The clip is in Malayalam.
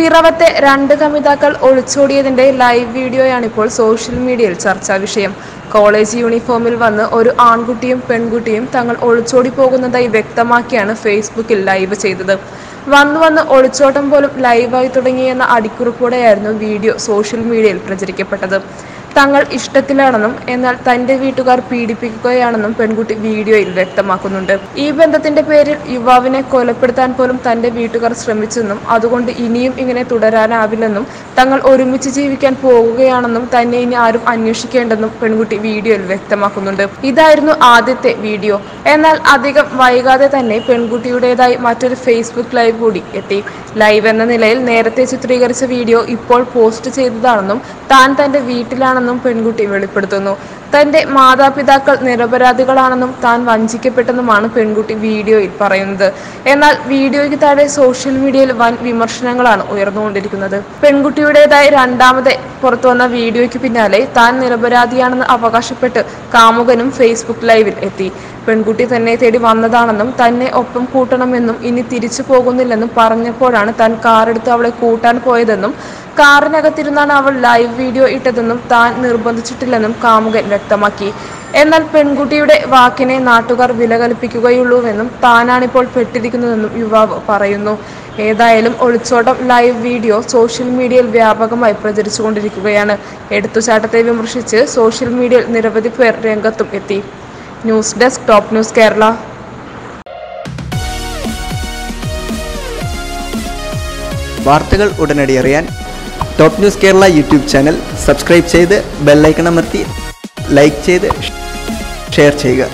പിറവത്തെ രണ്ട് കമിതാക്കൾ ഒളിച്ചോടിയതിന്റെ ലൈവ് വീഡിയോയാണിപ്പോൾ സോഷ്യൽ മീഡിയയിൽ ചർച്ചാ വിഷയം. കോളേജ് യൂണിഫോമിൽ വന്ന് ഒരു ആൺകുട്ടിയും പെൺകുട്ടിയും തങ്ങൾ ഒളിച്ചോടി പോകുന്നതായി വ്യക്തമാക്കിയാണ് ഫേസ്ബുക്കിൽ ലൈവ് ചെയ്തത്. വന്നു വന്ന് ഒളിച്ചോട്ടം പോലും ലൈവായി തുടങ്ങിയെന്ന അടിക്കുറിപ്പോടെയായിരുന്നു വീഡിയോ സോഷ്യൽ മീഡിയയിൽ പ്രചരിക്കപ്പെട്ടത്. തങ്ങൾ ഇഷ്ടത്തിലാണെന്നും എന്നാൽ തന്റെ വീട്ടുകാർ പീഡിപ്പിക്കുകയാണെന്നും പെൺകുട്ടി വീഡിയോയിൽ വ്യക്തമാക്കുന്നുണ്ട്. ഈ ബന്ധത്തിന്റെ പേരിൽ യുവാവിനെ കൊലപ്പെടുത്താൻ പോലും തന്റെ വീട്ടുകാർ ശ്രമിച്ചെന്നും അതുകൊണ്ട് ഇനിയും ഇങ്ങനെ തുടരാനാവില്ലെന്നും തങ്ങൾ ഒരുമിച്ച് ജീവിക്കാൻ പോകുകയാണെന്നും തന്നെ ഇനി ആരും അന്വേഷിക്കേണ്ടെന്നും പെൺകുട്ടി വീഡിയോയിൽ വ്യക്തമാക്കുന്നുണ്ട്. ഇതായിരുന്നു ആദ്യത്തെ വീഡിയോ. എന്നാൽ അധികം വൈകാതെ തന്നെ പെൺകുട്ടിയുടേതായി മറ്റൊരു ഫേസ്ബുക്ക് ലൈവ് കൂടി എത്തി. ലൈവ് എന്ന നിലയിൽ നേരത്തെ ചിത്രീകരിച്ച വീഡിയോ ഇപ്പോൾ പോസ്റ്റ് ചെയ്തതാണെന്നും താൻ തന്റെ വീട്ടിലാണെന്നും പെൺകുട്ടി വെളിപ്പെടുത്തുന്നു. തന്റെ മാതാപിതാക്കൾ നിരപരാധികളാണെന്നും താൻ വഞ്ചിക്കപ്പെട്ടെന്നുമാണ് പെൺകുട്ടി വീഡിയോയിൽ പറയുന്നത്. എന്നാൽ വീഡിയോയ്ക്ക് താഴെ സോഷ്യൽ മീഡിയയിൽ വൻ വിമർശനങ്ങളാണ് ഉയർന്നുകൊണ്ടിരിക്കുന്നത്. പെൺകുട്ടിയുടേതായി രണ്ടാമത് പുറത്തുവന്ന വീഡിയോയ്ക്ക് പിന്നാലെ താൻ നിരപരാധിയാണെന്ന് അവകാശപ്പെട്ട് കാമുകനും ഫേസ്ബുക്ക് ലൈവിൽ എത്തി. പെൺകുട്ടി തന്നെ തേടി വന്നതാണെന്നും തന്നെ ഒപ്പം കൂട്ടണമെന്നും ഇനി തിരിച്ചു പോകുന്നില്ലെന്നും പറഞ്ഞപ്പോഴാണ് താൻ കാറെടുത്ത് അവളെ കൂട്ടാൻ പോയതെന്നും കാറിനകത്തിരുന്നാണ് അവൾ ലൈവ് വീഡിയോ ഇട്ടതെന്നും താൻ നിർബന്ധിച്ചിട്ടില്ലെന്നും കാമുകൻ വ്യക്തമാക്കി. എന്നാൽ പെൺകുട്ടിയുടെ വാക്കിനെ നാട്ടുകാർ വിലകൽപ്പിക്കുകയുള്ളൂവെന്നും താനാണിപ്പോൾ പെട്ടിരിക്കുന്നതെന്നും യുവാവ് പറയുന്നു. ഏതായാലും ഒളിച്ചോട്ടം ലൈവ് വീഡിയോ സോഷ്യൽ മീഡിയയിൽ വ്യാപകമായി പ്രചരിച്ചുകൊണ്ടിരിക്കുകയാണ്. എടുത്തുചാട്ടത്തെ വിമർശിച്ച് സോഷ്യൽ മീഡിയയിൽ നിരവധി പേർ രംഗത്തും എത്തി. News desk top news Kerala. വാർത്തകൾ ഉടനടി അറിയാൻ top news Kerala YouTube channel subscribe ചെയ്ത് ബെല്ലൈക്കൺ അമർത്തി ലൈക്ക് ചെയ്ത് ഷെയർ ചെയ്യുക.